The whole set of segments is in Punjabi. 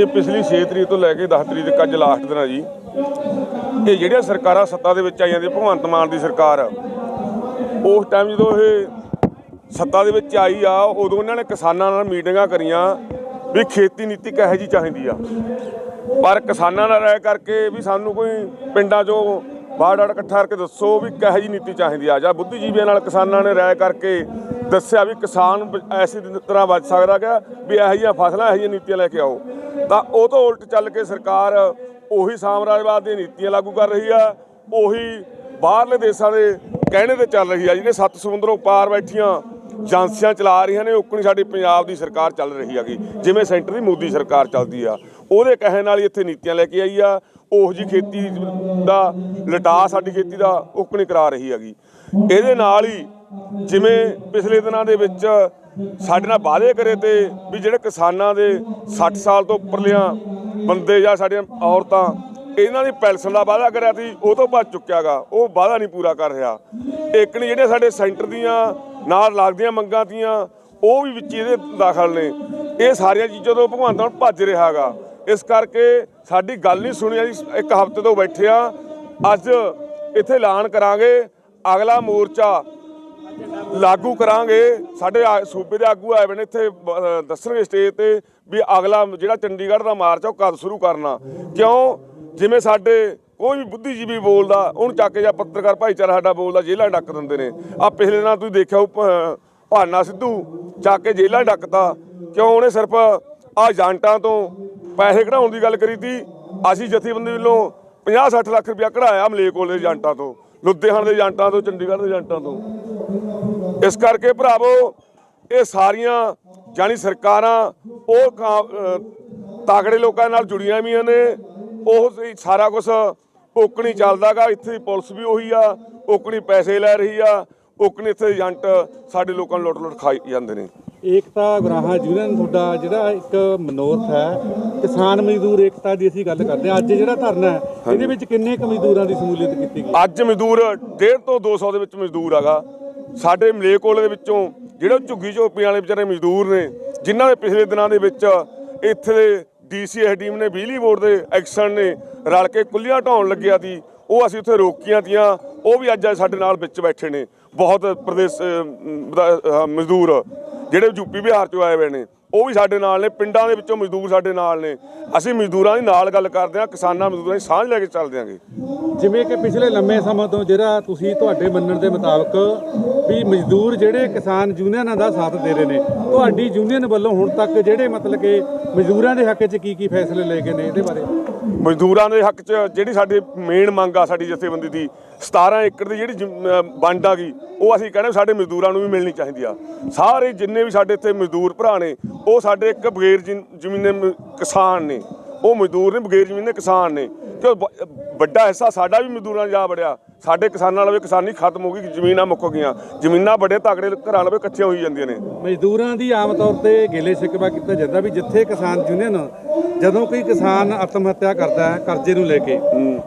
ਇਹ ਪਿਛਲੀ 6 ਤਰੀਕ ਤੋਂ ਲੈ ਕੇ 10 ਤਰੀਕ ਤੱਕ ਅੱਜ ਲਾਸਟ ਦਿਨ ਆ ਜੀ। ਇਹ ਜਿਹੜੀਆਂ ਸਰਕਾਰਾਂ ਸੱਤਾ ਦੇ ਵਿੱਚ ਆਈਆਂ ਦੀ ਭਗਵੰਤ ਮਾਨ ਦੀ ਸਰਕਾਰ, ਉਸ ਟਾਈਮ ਜਦੋਂ ਇਹ ਸੱਤਾ ਦੇ ਵਿੱਚ ਆਈ ਆ, ਉਦੋਂ ਇਹਨਾਂ ਨੇ ਕਿਸਾਨਾਂ ਨਾਲ ਮੀਟਿੰਗਾਂ ਕਰੀਆਂ ਵੀ ਖੇਤੀ ਨੀਤੀ ਕਿਹੋ ਜੀ ਚਾਹੀਦੀ ਆ। ਪਰ ਕਿਸਾਨਾਂ ਨਾਲ ਰਾਏ ਕਰਕੇ ਵੀ ਸਾਨੂੰ ਕੋਈ ਪਿੰਡਾਂ 'ਚੋਂ ਬਾੜ-ਆੜ ਇਕੱਠਾ ਕਰਕੇ ਦੱਸੋ ਵੀ ਕਿਹੋ ਜੀ ਨੀਤੀ ਚਾਹੀਦੀ ਆ। ਜਾਂ ਬੁੱਧੀਜੀਵੀਆਂ ਨਾਲ ਕਿਸਾਨਾਂ ਨੇ ਰਾਏ ਕਰਕੇ ਦੱਸਿਆ ਵੀ ਕਿਸਾਨ ਐਸੀ ਤਰ੍ਹਾਂ ਬਚ ਸਕਦਾ ਕਿ ਵੀ ਇਹੋ ਜਿਹੀਆਂ ਫਸਲਾਂ, ਇਹੋ ਜਿਹੀਆਂ ਨੀਤੀਆਂ ਲੈ ਕੇ ਆਓ। ਤਾਂ ਉਹ ਤੋਂ ਉਲਟ ਚੱਲ ਕੇ ਸਰਕਾਰ ਉਹੀ ਸਾਮਰਾਜਵਾਦ ਦੀਆਂ ਨੀਤੀਆਂ ਲਾਗੂ ਕਰ ਰਹੀ ਆ, ਉਹੀ ਬਾਹਰਲੇ ਦੇਸ਼ਾਂ ਦੇ ਕਹਿਣੇ ਤੇ ਚੱਲ ਰਹੀ ਆ ਜਿਹੜੇ ਸੱਤ ਸਮੁੰਦਰੋਂ ਪਾਰ ਬੈਠੀਆਂ ਏਜੰਸੀਆਂ ਚਲਾ ਰਹੀਆਂ ਨੇ, ਉਕਣੀ ਸਾਡੀ ਪੰਜਾਬ ਦੀ ਸਰਕਾਰ ਚੱਲ ਰਹੀ ਹੈਗੀ, ਜਿਵੇਂ ਸੈਂਟਰ ਦੀ ਮੋਦੀ ਸਰਕਾਰ ਚੱਲਦੀ ਆ, ਉਹਦੇ ਕਹਿਣ ਨਾਲ ਹੀ ਇੱਥੇ ਨੀਤੀਆਂ ਲੈ ਕੇ ਆਈ ਆ, ਉਹ ਜੀ ਖੇਤੀ ਦਾ ਲਟਾ ਸਾਡੀ ਖੇਤੀ ਦਾ ਉਕਣੀ ਕਰਾ ਰਹੀ ਹੈਗੀ। ਇਹਦੇ ਨਾਲ ਹੀ ਜਿਵੇਂ ਪਿਛਲੇ ਦਿਨਾਂ ਦੇ ਵਿੱਚ ਸਾਡੇ ਨਾਲ ਵਾਅਦੇ ਕਰੇ ਤੇ ਵੀ ਜਿਹੜੇ ਕਿਸਾਨਾਂ ਦੇ 60 ਸਾਲ ਤੋਂ ਉੱਪਰਲੀਆਂ ਬੰਦੇ ਜਾਂ ਸਾਡੀਆਂ ਔਰਤਾਂ, ਇਹਨਾਂ ਦੀ ਪੈਨਸ਼ਨ ਦਾ ਵਾਅਦਾ ਕਰਿਆ ਸੀ, ਉਹ ਤੋਂ ਬਾਅਦ ਚੁੱਕਿਆਗਾ। ਉਹ ਵਾਅਦਾ ਨਹੀਂ ਪੂਰਾ ਕਰ ਰਿਹਾ। ਇੱਕ ਨਹੀਂ, ਜਿਹੜੇ ਸਾਡੇ ਸੈਂਟਰ ਦੀਆਂ ਨਾਲ ਲੱਗਦੀਆਂ ਮੰਗਾਂ ਤੀਆਂ, ਉਹ ਵੀ ਵਿੱਚ ਇਹਦੇ ਦਾਖਲ ਨੇ। ਇਹ ਸਾਰੀਆਂ ਚੀਜ਼ਾਂ ਤੋਂ ਭਗਵੰਤ ਮਾਨ ਭੱਜ ਰਿਹਾਗਾ। ਇਸ ਕਰਕੇ ਸਾਡੀ ਗੱਲ ਨਹੀਂ ਸੁਣੀ ਜੀ ਇੱਕ ਹਫ਼ਤੇ ਤੋਂ ਬੈਠੇ ਆ। ਅੱਜ ਇੱਥੇ ਐਲਾਨ ਕਰਾਂਗੇ, ਅਗਲਾ ਮੋਰਚਾ ਲਾਗੂ ਕਰਾਂਗੇ। ਸਾਡੇ ਆ- ਸੂਬੇ ਦੇ ਆਗੂ ਆਏ ਹੋਏ ਨੇ ਇੱਥੇ ਦੱਸਣਗੇ ਸਟੇਜ ਤੇ ਵੀ ਅਗਲਾ ਜਿਹੜਾ ਚੰਡੀਗੜ੍ਹ ਦਾ ਮਾਰਚ ਆ, ਉਹ ਕਦ ਸ਼ੁਰੂ ਕਰਨਾ। ਕਿਉਂ? ਜਿਵੇਂ ਸਾਡੇ ਕੋਈ ਵੀ ਬੁੱਧੀਜੀਵੀ ਬੋਲਦਾ, ਉਹਨੂੰ ਚੱਕ ਕੇ ਜਾਂ ਪੱਤਰਕਾਰ ਭਾਈਚਾਰਾ ਸਾਡਾ ਬੋਲਦਾ, ਜੇਲ੍ਹਾਂ ਡੱਕ ਦਿੰਦੇ ਨੇ। ਆ ਪਿਛਲੇ ਦਿਨਾਂ ਤੁਸੀਂ ਦੇਖਿਆ ਉਹ ਭਾਨਾ ਸਿੱਧੂ ਚੱਕ ਕੇ ਜੇਲ੍ਹਾਂ ਡੱਕਤਾ। ਕਿਉਂ? ਉਹਨੇ ਸਿਰਫ ਆ ਏਜੰਟਾਂ ਤੋਂ ਪੈਸੇ ਕਢਾਉਣ ਦੀ ਗੱਲ ਕਰੀ ਤੀ। ਅਸੀਂ ਜਥੇਬੰਦੀ ਵੱਲੋਂ 50-60 ਲੱਖ ਰੁਪਇਆ ਕਢਾਇਆ ਮਲੇਕੋਲ ਦੇ ਏਜੰਟਾਂ ਤੋਂ, ਲੁਧਿਆਣਾ ਦੇ ਏਜੰਟਾਂ ਤੋਂ, ਚੰਡੀਗੜ੍ਹ ਦੇ ਏਜੰਟਾਂ ਤੋਂ। ਇਸ ਕਰਕੇ ਭਰਾਵੋ ਇਹ ਸਾਰੀਆਂ ਜਾਨੀ ਸਰਕਾਰਾਂ ਉਹ ਤਾਕੜੇ ਲੋਕਾਂ ਨਾਲ ਜੁੜੀਆਂ ਵੀਆਂ ਨੇ। ਉਹ ਸਾਰਾ ਕੁਝ ਓਕਣੀ ਚੱਲਦਾਗਾ ਇੱਥੇ ਦੀ ਪੁਲਿਸ ਵੀ ਉਹੀ ਆ ਓਕਣੀ ਪੈਸੇ ਲੈ ਰਹੀ ਆ ਓਕਣੀ ਇੱਥੇ ਏਜੰਟ ਸਾਡੇ ਲੋਕਾਂ ਨੂੰ ਲੁੱਟ ਲੁੱਟ ਖਾਈ ਜਾਂਦੇ ਨੇ। ਏਕਤਾ ਗਰਾਹਾ ਯੂਨੀਅਨ ਤੁਹਾਡਾ ਜਿਹੜਾ ਇੱਕ ਮਨੋਰਥ ਹੈ ਕਿਸਾਨ ਮਜ਼ਦੂਰ ਏਕਤਾ ਦੀ ਅਸੀਂ ਗੱਲ ਕਰਦੇ ਹਾਂ। ਅੱਜ ਜਿਹੜਾ ਧਰਨਾ ਹੈ ਇਹਦੇ ਵਿੱਚ ਕਿੰਨੇ ਕੁ ਮਜ਼ਦੂਰਾਂ ਦੀ ਸ਼ਮੂਲੀਅਤ ਕੀਤੀ ਗਈ? ਅੱਜ ਮਜ਼ਦੂਰ 1.5 ਤੋਂ 200 ਦੇ ਵਿੱਚ ਮਜ਼ਦੂਰ ਹੈਗਾ। ਸਾਡੇ ਮਲੇਕੋਲੇ ਦੇ ਵਿੱਚੋਂ ਜਿਹੜੇ ਝੁੱਗੀ ਝੋਪੀਆਂ ਵਾਲੇ ਵਿਚਾਰੇ ਮਜ਼ਦੂਰ ਨੇ, ਜਿਨ੍ਹਾਂ ਦੇ ਪਿਛਲੇ ਦਿਨਾਂ ਦੇ ਵਿੱਚ ਇੱਥੇ ਦੇ ਡੀਸੀ ਹਡੀਮ ਨੇ ਬਿਜਲੀ ਬੋਰਡ ਦੇ ਐਕਸ਼ਨ ਨੇ ਰਲ ਕੇ ਕੁੱਲੀਆਂ ਢਾਉਣ ਲੱਗਿਆ ਸੀ, ਉਹ ਅਸੀਂ ਉੱਥੇ ਰੋਕੀਆਂ ਤੀਆਂ, ਉਹ ਵੀ ਅੱਜ ਸਾਡੇ ਨਾਲ ਵਿੱਚ ਬੈਠੇ ਨੇ, ਬਹੁਤ ਪ੍ਰਦੇਸ਼ ਮਜ਼ਦੂਰ, ਜਿਹੜੇ ਯੂਪੀ ਬਿਹਾਰ ਚੋਂ ਆਏ ਹੋਏ ਨੇ। ਉਹ ਵੀ ਸਾਡੇ ਨਾਲ ਨੇ, ਪਿੰਡਾਂ ਦੇ ਵਿੱਚੋਂ ਮਜ਼ਦੂਰ ਸਾਡੇ ਨਾਲ ਨੇ। ਅਸੀਂ ਮਜ਼ਦੂਰਾਂ ਦੀ ਨਾਲ ਗੱਲ ਕਰਦੇ ਹਾਂ, ਕਿਸਾਨਾਂ ਮਜ਼ਦੂਰਾਂ ਦੀ ਸਾਂਝ ਲੈ ਕੇ ਚੱਲਦੇ ਆਂਗੇ ਜਿਵੇਂ ਕਿ ਪਿਛਲੇ ਲੰਮੇ ਸਮਾਂ ਤੋਂ ਜਿਹੜਾ ਤੁਸੀਂ ਤੁਹਾਡੇ ਮੰਨਣ ਦੇ ਮੁਤਾਬਕ ਵੀ ਮਜ਼ਦੂਰ ਜਿਹੜੇ ਕਿਸਾਨ ਯੂਨੀਅਨਾਂ ਦਾ ਸਾਥ ਦੇ ਰਹੇ ਨੇ, ਤੁਹਾਡੀ ਯੂਨੀਅਨ ਵੱਲੋਂ ਹੁਣ ਤੱਕ ਜਿਹੜੇ ਮਤਲਬ ਕਿ ਮਜ਼ਦੂਰਾਂ ਦੇ ਹੱਕ 'ਚ ਕੀ ਕੀ ਫੈਸਲੇ ਲਏ ਗਏ ਨੇ ਇਹਦੇ ਬਾਰੇ? ਮਜ਼ਦੂਰਾਂ ਦੇ ਹੱਕ 'ਚ ਜਿਹੜੀ ਸਾਡੀ ਮੇਨ ਮੰਗ ਆ ਸਾਡੀ ਜਥੇਬੰਦੀ ਦੀ 17 ਏਕੜ ਦੀ ਜਿਹੜੀ ਜ਼ਮ- ਵੰਡ ਆ ਗਈ, ਉਹ ਅਸੀਂ ਕਹਿੰਦੇ ਸਾਡੇ ਮਜ਼ਦੂਰਾਂ ਨੂੰ ਵੀ ਮਿਲਣੀ ਚਾਹੀਦੀ ਆ। ਸਾਰੇ ਜਿੰਨੇ ਵੀ ਸਾਡੇ ਇੱਥੇ ਮਜ਼ਦੂਰ ਭਰਾ ਨੇ, ਉਹ ਸਾਡੇ ਇੱਕ ਬਗੈਰ ਜ਼ਮ- ਜ਼ਮੀਨੇ ਮ- ਕਿਸਾਨ ਨੇ। ਉਹ ਮਜ਼ਦੂਰ ਨੇ, ਬਗੈਰ ਜ਼ਮੀਨੇ ਕਿਸਾਨ ਨੇ। ਕਿ ਵੱਡਾ ਹਿੱਸਾ ਸਾਡਾ ਵੀ ਮਜ਼ਦੂਰਾਂ ਜਾ ਵੜਿਆ। ਸਾਡੇ ਕਿਸਾਨਾਂ ਲਵੇ ਕਿਸਾਨੀ ਖਤਮ ਹੋ ਗਈ ਜ਼ਮੀਨਾਂ ਮੁੱਕ ਗਈਆਂ। ਜ਼ਮੀਨਾਂ ਵੱਡੇ ਤਗੜੇ ਘਰਾਂ ਲਵੇ ਇਕੱਠੀਆਂ ਹੋਈ ਜਾਂਦੀਆਂ ਨੇ। ਮਜ਼ਦੂਰਾਂ ਦੀ ਆਮ ਤੌਰ ਤੇ ਗਿਲੇ ਸ਼ਿਕਵਾ ਕੀਤਾ ਜਾਂਦਾ ਵੀ ਜਿੱਥੇ ਕਿਸਾਨ ਯੂਨੀਅਨ ਜਦੋਂ ਕੋਈ ਕਿਸਾਨ ਆਤਮ ਹੱਤਿਆ ਕਰਦਾ ਹੈ ਕਰਜ਼ੇ ਨੂੰ ਲੈ ਕੇ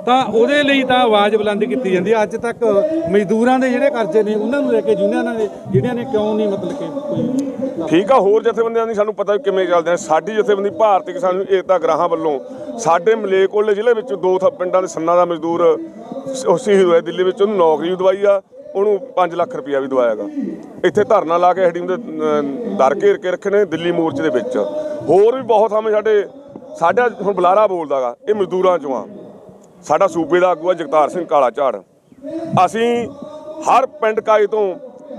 ਤਾਂ ਉਹਦੇ ਲਈ ਤਾਂ ਆਵਾਜ਼ ਬੁਲੰਦ ਕੀਤੀ ਜਾਂਦੀ ਹੈ। ਅੱਜ ਤੱਕ ਮਜ਼ਦੂਰਾਂ ਦੇ ਜਿਹੜੇ ਕਰਜ਼ੇ ਨੇ ਉਹਨਾਂ ਨੂੰ ਲੈ ਕੇ ਯੂਨੀਅਨਾਂ ਦੇ ਜਿਹੜਿਆਂ ਨੇ ਕਿਉਂ ਨਹੀਂ ਮਤਲਬ ਕਿ ਕੋਈ ਠੀਕ ਆ ਹੋਰ ਜਥੇਬੰਦੀਆਂ ਦੀ ਸਾਨੂੰ ਪਤਾ ਕਿਵੇਂ ਚੱਲਦੇ ਆ ਸਾਡੀ ਜਥੇਬੰਦੀ ਭਾਰਤੀ ਕਿਸਾਨ ਏਕਤਾ ਗ੍ਰਾਹਾਂ ਵੱਲੋਂ ਸਾਡੇ ਮਲੇਕੋਲੇ ਜ਼ਿਲ੍ਹੇ ਵਿੱਚ ਦੋ ਥਾਂ ਪਿੰਡਾਂ ਦੇ ਸੰਨਾਂ ਦਾ ਮਜ਼ਦੂਰ ਸ਼ਹੀਦ ਹੋਇਆ ਦਿੱਲੀ ਵਿੱਚ ਉਹਨੂੰ ਨੌਕਰੀ ਵੀ ਦਵਾਈ ਆ ਉਹਨੂੰ 5 ਲੱਖ ਰੁਪਇਆ ਵੀ ਦਵਾਇਆਗਾ। ਇੱਥੇ ਧਰਨਾ ਲਾ ਕੇ ਹਡੀਮ ਦੇ ਅਹ, ਦਰ ਘੇਰ ਕੇ ਰੱਖੇ ਨੇ ਦਿੱਲੀ ਮੋਰਚੇ ਦੇ ਵਿੱਚ। ਹੋਰ ਵੀ ਬਹੁਤ ਥਾਵੇਂ ਸਾਡੇ ਸਾਡਾ ਹੁਣ ਬੁਲਾਰਾ ਬੋਲਦਾਗਾ ਇਹ ਮਜ਼ਦੂਰਾਂ ਚੋਂ ਆ। ਸਾਡਾ ਸੂਬੇ ਦਾ ਆਗੂ ਆ ਜਗਤਾਰ ਸਿੰਘ ਕਾਲਾ ਝਾੜ ਅਸੀਂ ਹਰ ਪਿੰਡ ਕਾਈ ਤੋਂ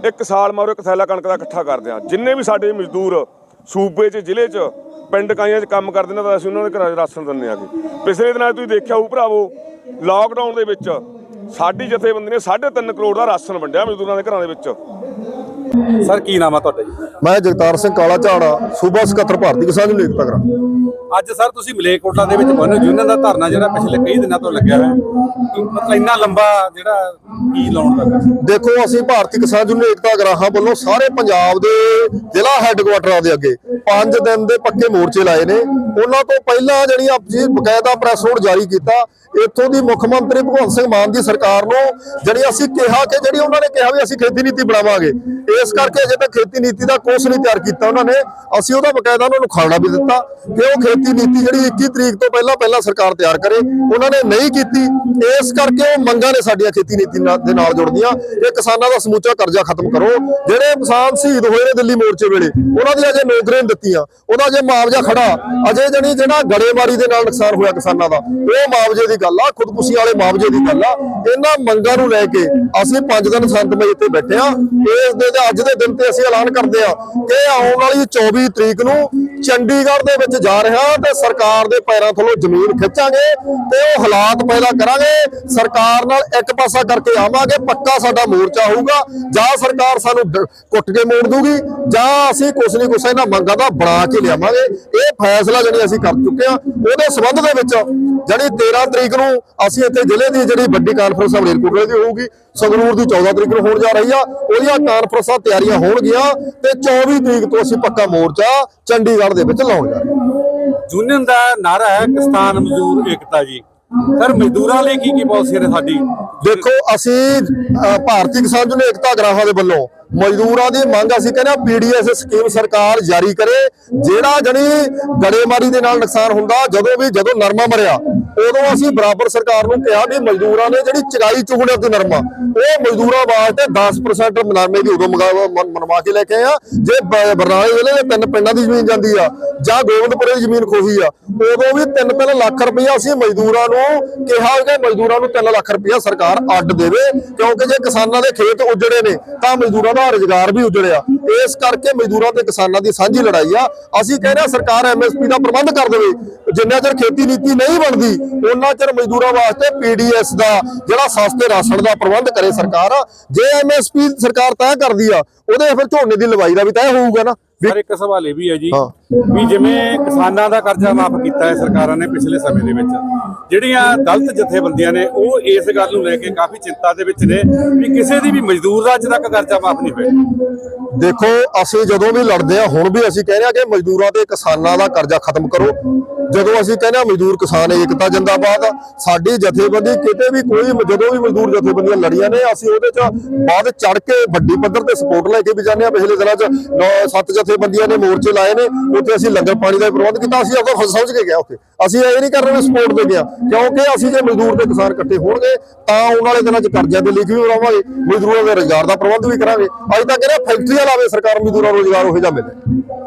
ਇੱਕ ਸਾਲ ਮਾਰੋ ਇੱਕ ਥੈਲਾ ਕਣਕ ਦਾ ਇਕੱਠਾ ਕਰਦੇ ਆ। ਜਿੰਨੇ ਵੀ ਸਾਡੇ ਮਜ਼ਦੂਰ ਸੂਬੇ 'ਚ ਜ਼ਿਲ੍ਹੇ 'ਚ ਪਿੰਡ ਕਾਈਆਂ 'ਚ ਕੰਮ ਕਰਦੇ ਨੇ ਤਾਂ ਅਸੀਂ ਉਹਨਾਂ ਦੇ ਘਰਾਂ 'ਚ ਰਾਸ਼ਨ ਦਿੰਦੇ ਆਗੇ ਪਿਛਲੇ ਦਿਨਾਂ 'ਚ ਤੁਸੀਂ ਦੇਖਿਆ ਹੋਊ ਭਰਾਵੋ ਲਾਕਡਾਊਨ ਦੇ ਵਿੱਚ ਸਾਡੀ ਜਥੇਬੰਦੀ ਨੇ 3.5 ਕਰੋੜ ਦਾ ਰਾਸ਼ਨ ਵੰਡਿਆ ਮਜ਼ਦੂਰਾਂ ਦੇ ਘਰਾਂ ਦੇ ਵਿੱਚ। ਸਰ ਕੀ ਨਾਮ ਆ ਤੁਹਾਡਾ ਜੀ? ਮੈਂ ਜਗਤਾਰ ਸਿੰਘ ਕਾਲਾ ਝਾੜਾ ਸੂਬਾ ਸਕੱਤਰ ਭਾਰਤੀ ਕਿਸਾਨ ਯੂਨੀਅਨ ਏਕਤਾ ਅੱਜ ਸਰ ਤੁਸੀਂ ਮਲੇਕੋਟਲਾ ਦੇ ਵਿੱਚ ਮਨ ਯੂਨੀਅਨ ਦਾ ਧਰਨਾ ਜਿਹੜਾ ਪਿਛਲੇ ਕਈ ਦਿਨਾਂ ਤੋਂ ਲੱਗਿਆ ਹੋਇਆ ਮਤਲਬ ਇੰਨਾ ਲੰਬਾ ਜਿਹੜਾ ਕੀ ਲਾਉਣ ਲੱਗਾ ਦੇਖੋ, ਅਸੀਂ ਭਾਰਤੀ ਕਿਸਾਨ ਯੂਨੀਅਨ ਏਕਤਾ ਗ੍ਰਾਹਾਂ ਵੱਲੋਂ ਸਾਰੇ ਪੰਜਾਬ ਦੇ ਜ਼ਿਲ੍ਹਾ ਹੈੱਡਕੁਆਟਰਾਂ ਦੇ ਅੱਗੇ 5 ਦਿਨ ਦੇ ਪੱਕੇ ਮੋਰਚੇ ਲਾਏ ਨੇ। ਉਹਨਾਂ ਤੋਂ ਪਹਿਲਾਂ ਜਿਹੜੀ ਆਪਜੀ ਬਕਾਇਦਾ ਪ੍ਰੈਸ ਨੋਟ ਜਾਰੀ ਕੀਤਾ, ਇੱਥੋਂ ਦੀ ਮੁੱਖ ਮੰਤਰੀ ਭਗਵੰਤ ਸਿੰਘ ਮਾਨ ਦੀ ਸਰਕਾਰ ਨੂੰ, ਜਿਹੜੀ ਅਸੀਂ ਕਿਹਾ ਕਿ ਜਿਹੜੀ ਉਹਨਾਂ ਨੇ ਕਿਹਾ ਵੀ ਅਸੀਂ ਖੇਤੀ ਨੀਤੀ ਬਣਾਵਾਂਗੇ ਇਸ ਕਰਕੇ ਅਜੇ ਤੱਕ ਖੇਤੀ ਨੀਤੀ ਦਾ ਕੋਰਸ ਨਹੀਂ ਤਿਆਰ ਕੀਤਾ ਉਹਨਾਂ ਨੇ। ਅਸੀਂ ਉਹਦਾ ਬਕਾਇਦਾ ਉਹਨਾਂ ਨੂੰ ਖਾਣਾ ਵੀ ਦਿੱਤਾ। ਕਿ ਉਹ ਖੇਤੀ ਨੀਤੀ ਜਿਹੜੀ 21 ਤਰੀਕ ਤੋਂ ਪਹਿਲਾਂ ਪਹਿਲਾਂ ਸਰਕਾਰ ਤਿਆਰ ਕਰੇ, ਉਹਨਾਂ ਨੇ ਨਹੀਂ ਕੀਤੀ। ਇਸ ਕਰਕੇ ਉਹ ਮੰਗਾਂ ਨੇ ਸਾਡੀਆਂ ਖੇਤੀ ਨੀਤੀ ਦੇ ਨਾਲ ਜੁੜਦੀਆਂ। ਇਹ ਕਿਸਾਨਾਂ ਦਾ ਸਮੁੱਚਾ ਕਰਜ਼ਾ ਖਤਮ ਕਰੋ। ਜਿਹੜੇ ਕਿਸਾਨ ਸ਼ਹੀਦ ਹੋਏ ਨੇ ਦਿੱਲੀ ਮੋਰਚੇ ਵੇਲੇ, ਉਹਨਾਂ ਦੀ ਅਜੇ ਨੌਕਰੀਆਂ ਦਿੱਤੀਆਂ। ਉਹਦਾ ਜੇ ਮੁਆਵਜ਼ਾ ਖੜਾ। ਅਜੇ ਜਣੀ ਜਿਹੜਾ ਗੜੇਮਾਰੀ ਦੇ ਨਾਲ ਨੁਕਸਾਨ ਹੋਇਆ ਕਿਸਾਨਾਂ ਦਾ, ਉਹ ਮੁਆਵਜ਼ੇ ਦੀ ਗੱਲ ਆ ਖੁਦਕੁਸ਼ੀ ਵਾਲੇ ਮੁਆਵਜ਼ੇ ਦੀ ਗੱਲ ਆ। ਇਹਨਾਂ ਮੰਗਾਂ ਨੂੰ ਲੈ ਕੇ ਅਸੀਂ ਪੰਜ ਦਿਨ ਸੰਤਮਈ ਇੱਥੇ ਬੈਠੇ ਆ ਇਸ ਦੇ ਤੇ ਅੱਜ ਦੇ ਦਿਨ ਤੇ ਅਸੀਂ ਐਲਾਨ ਕਰਦੇ ਆ ਕਿ ਆਉਣ ਵਾਲੀ 24 ਤਰੀਕ ਨੂੰ ਚੰਡੀਗੜ੍ਹ ਦੇ ਵਿੱਚ ਜਾ ਰਿਹਾ ਤੇ ਸਰਕਾਰ ਦੇ ਪੈਰਾਂ ਥੱਲੋਂ ਜ਼ਮੀਨ ਖਿੱਚਾਂਗੇ ਤੇ ਉਹ ਹਾਲਾਤ ਪੈਦਾ ਕਰਾਂਗੇ। ਸਰਕਾਰ ਨਾਲ ਇੱਕ ਪਾਸਾ ਕਰਕੇ ਆਵਾਂਗੇ, ਪੱਕਾ ਸਾਡਾ ਮੋਰਚਾ ਹੋਊਗਾ। ਜਾਂ ਸਰਕਾਰ ਸਾਨੂੰ ਕੁੱਟ ਕੇ ਮੋੜ ਦੂਗੀ, ਜਾਂ ਅਸੀਂ ਕੁਛ ਨਹੀਂ ਕੁਛ ਇਹਨਾਂ ਮੰਗਾਂ ਦਾ ਬਣਾ ਕੇ ਲਿਆਵਾਂਗੇ। ਇਹ ਫੈਸਲਾ ਜਿਹੜੀ ਅਸੀਂ ਕਰ ਚੁੱਕੇ ਆ ਉਹਦੇ ਸਬੰਧ ਦੇ ਵਿੱਚ ਜਿਹੜੀ 13 ਤਰੀਕ ਨੂੰ ਅਸੀਂ ਇੱਥੇ ਜ਼ਿਲ੍ਹੇ ਦੀ ਜਿਹੜੀ ਵੱਡੀ ਕਾਨਫਰੰਸ ਮਲੇਰਕੋਟਲੇ ਦੀ ਹੋਊਗੀ ਸੰਗਰੂਰ ਦੀ 14 ਤਰੀਕ ਨੂੰ ਹੋਣ ਜਾ ਰਹੀ ਆ। ਉਹਦੀਆਂ ਕਾਨਫਰੰਸਾਂ ਤਿਆਰੀਆਂ ਹੋਣਗੀਆਂ ਤੇ 24 ਤਰੀਕ ਤੋਂ ਅਸੀਂ ਪੱਕਾ ਮੋਰਚਾ ਚੰਡੀਗੜ੍ਹ ਦੇ ਵਿੱਚ ਲਾਉਣ ਜਾ ਰਹੇ ਹਾਂ। ਯੂਨੀਅਨ ਦਾ ਨਾਰਾ ਹੈ ਕਿਸਾਨ ਮਜ਼ਦੂਰ ਏਕਤਾ ਜੀ। ਸਰ ਮਜ਼ਦੂਰਾਂ ਲਈ ਕੀ ਕੀ ਪਾਲਿਸੀ ਹੈ ਸਾਡੀ? ਦੇਖੋ ਅਸੀਂ ਭਾਰਤੀ ਕਿਸਾਨ ਯੂਨੀਅਨ ਏਕਤਾ ਗ੍ਰਾਹਾਂ ਦੇ ਵੱਲੋਂ ਮਜ਼ਦੂਰਾਂ ਦੀ ਮੰਗ ਅਸੀਂ ਕਹਿੰਦੇ ਆ ਪੀਡੀਐਸ ਸਕੀਮ ਸਰਕਾਰ ਜਾਰੀ ਕਰੇ, ਜਿਹੜਾ ਜਣੀ ਗੜੇਮਾਰੀ ਦੇ ਨਾਲ ਨੁਕਸਾਨ ਹੁੰਦਾ, ਜਦੋਂ ਵੀ ਜਦੋਂ ਨਰਮਾ ਮਰਿਆ, ਉਦੋਂ ਅਸੀਂ ਬਰਾਬਰ ਸਰਕਾਰ ਨੂੰ ਕਿਹਾ ਵੀ ਮਜ਼ਦੂਰਾਂ ਨੇ ਜਿਹੜੀ ਚਗਾਈ ਚੁਗਣੇ ਤੇ ਨਰਮਾ, ਉਹ ਮਜ਼ਦੂਰਾਂ ਵਾਸਤੇ 10% ਨਰਮੇ ਦੀ ਉਦੋਂ ਮਨਵਾ ਕੇ ਲੈ ਕੇ ਆ ਜੇ ਬਰਨਾਲੇ ਜ਼ਿਲ੍ਹੇ ਦੇ ਤਿੰਨ ਪਿੰਡਾਂ ਦੀ ਜ਼ਮੀਨ ਜਾਂਦੀ ਆ, ਜਾਂ ਗੋਬਿੰਦਪੁਰੇ ਦੀ ਜ਼ਮੀਨ ਖੋਹੀ ਆ, ਉਦੋਂ ਵੀ ਤਿੰਨ ਤਿੰਨ ਲੱਖ ਰੁਪਈਆ ਅਸੀਂ ਮਜ਼ਦੂਰਾਂ ਨੂੰ ਕਿਹਾ ਕਿ ਮਜ਼ਦੂਰਾਂ ਨੂੰ 3 ਲੱਖ ਰੁਪਈਆ ਸਰਕਾਰ ਅੱਡ ਦੇਵੇ, ਕਿਉਂਕਿ ਜੇ ਕਿਸਾਨਾਂ ਦੇ ਖੇਤ ਉਜੜੇ ਨੇ, ਤਾਂ ਮਜ਼ਦੂਰਾਂ ਦਾ ਰੁਜ਼ਗਾਰ ਵੀ ਉਜੜਿਆ। ਇਸ ਕਰਕੇ ਮਜ਼ਦੂਰਾਂ ਤੇ ਕਿਸਾਨਾਂ ਦੀ ਸਾਂਝੀ ਲੜਾਈ ਆ। ਅਸੀਂ ਕਹਿੰਦੇ ਆ ਸਰਕਾਰ ਐਮਐਸਪੀ ਦਾ ਪ੍ਰਬੰਧ ਕਰ ਦੇਵੇ। ਜਿੰਨਾ ਚਿਰ ਖੇਤੀ ਨੀਤੀ ਨਹੀਂ ਬਣਦੀ ਉਹਨਾਂ ਚਿਰ ਮਜ਼ਦੂਰਾਂ ਵਾਸਤੇ ਪੀਡੀਐਸ ਦਾ ਜਿਹੜਾ ਸਸਤੇ ਰਾਸ਼ਨ ਦਾ ਪ੍ਰਬੰਧ ਕਰੇ ਸਰਕਾਰ। ਜੇ ਐਮਐਸਪੀ ਸਰਕਾਰ ਤੈਅ ਕਰਦੀ ਆ, ਉਹਦੇ ਫਿਰ ਝੋਨੇ ਦੀ ਲਵਾਈ ਦਾ ਵੀ ਤੈਅ ਹੋਊਗਾ ਨਾ। ਸਰ ਇੱਕ ਸਵਾਲ ਇਹ ਵੀ ਹੈ ਜੀ। ਵੀ ਜਿਵੇਂ ਕਿਸਾਨਾਂ ਦਾ ਕਰਜ਼ਾ ਮਾਫ ਕੀਤਾ ਹੈ ਸਰਕਾਰਾਂ ਨੇ ਪਿਛਲੇ ਸਮੇਂ ਦੇ ਵਿੱਚ ਜਿਹੜੀਆਂ ਦਲਿਤ ਜਥੇਬੰਦੀਆਂ ਨੇ ਉਹ ਇਸ ਗੱਲ ਨੂੰ ਲੈ ਕੇ ਕਾਫੀ ਚਿੰਤਾ ਦੇ ਵਿੱਚ ਨੇ ਵੀ ਕਿਸੇ ਦੀ ਵੀ ਮਜ਼ਦੂਰ ਦਾ ਅੱਜ ਤੱਕ ਕਰਜ਼ਾ ਮਾਫ ਨਹੀਂ ਹੋਇਆ। ਦੇਖੋ ਅਸੀਂ ਜਦੋਂ ਵੀ ਲੜਦੇ ਆ ਹੁਣ ਵੀ ਅਸੀਂ ਕਹਿੰਦੇ ਆ ਕਿ ਮਜ਼ਦੂਰਾਂ ਤੇ ਕਿਸਾਨਾਂ ਦਾ ਕਰਜ਼ਾ ਖਤਮ ਕਰੋ। ਜਦੋਂ ਅਸੀਂ ਕਹਿੰਦੇ ਆ ਮਜ਼ਦੂਰ ਕਿਸਾਨ ਏਕਤਾ ਜਿੰਦਾਬਾਦ ਸਾਡੀ ਜਥੇਬੰਦੀ ਕਿਤੇ ਵੀ ਕੋਈ ਜਦੋਂ ਵੀ ਮਜ਼ਦੂਰ ਜਥੇਬੰਦੀਆਂ ਲੜੀਆਂ ਨੇ ਅਸੀਂ ਉਹਦੇ ਚ ਬਾਅਦ ਚੜ ਕੇ ਵੱਡੀ ਪੱਧਰ ਤੇ ਸਪੋਰਟ ਲੈ ਕੇ ਵੀ ਜਾਂਦੇ ਆ ਪਿਛਲੇ ਦਿਨਾਂ ਚ ਸੱਤ ਜਥੇਬੰਦੀਆਂ ਨੇ ਮੋਰਚੇ ਲਾਏ ਨੇ, ਉੱਥੇ ਅਸੀਂ ਲੰਗਰ ਪਾਣੀ ਦਾ ਵੀ ਪ੍ਰਬੰਧ ਕੀਤਾ, ਅਸੀਂ ਆਪਦਾ ਫਸ ਸਮਝ ਕੇ ਗਿਆ ਉੱਥੇ। ਅਸੀਂ ਇਹ ਨਹੀਂ ਕਰ ਰਹੇ ਸਪੋਰਟ ਦੇ ਗਿਆ ਕਿਉਂਕਿ ਅਸੀਂ ਜੇ ਮਜ਼ਦੂਰ ਤੇ ਕਿਸਾਨ ਇਕੱਠੇ ਹੋਣਗੇ, ਤਾਂ ਆਉਣ ਵਾਲੇ ਦਿਨਾਂ ਚ ਕਰਜ਼ਿਆਂ ਦੇ ਲਿਖ ਵੀ ਬਣਾਵਾਂਗੇ ਮਜ਼ਦੂਰਾਂ ਦੇ ਰੁਜ਼ਗਾਰ ਦਾ ਪ੍ਰਬੰਧ ਵੀ ਕਰਾਂਗੇ। ਅੱਜ ਤੱਕ ਕਹਿੰਦੇ ਫੈਕਟਰੀਆਂ ਲਾਵੇ ਸਰਕਾਰ, ਮਜ਼ਦੂਰਾਂ ਨੂੰ ਰੁਜ਼ਗਾਰ ਉਹ ਜਾ ਮਿਲੇ।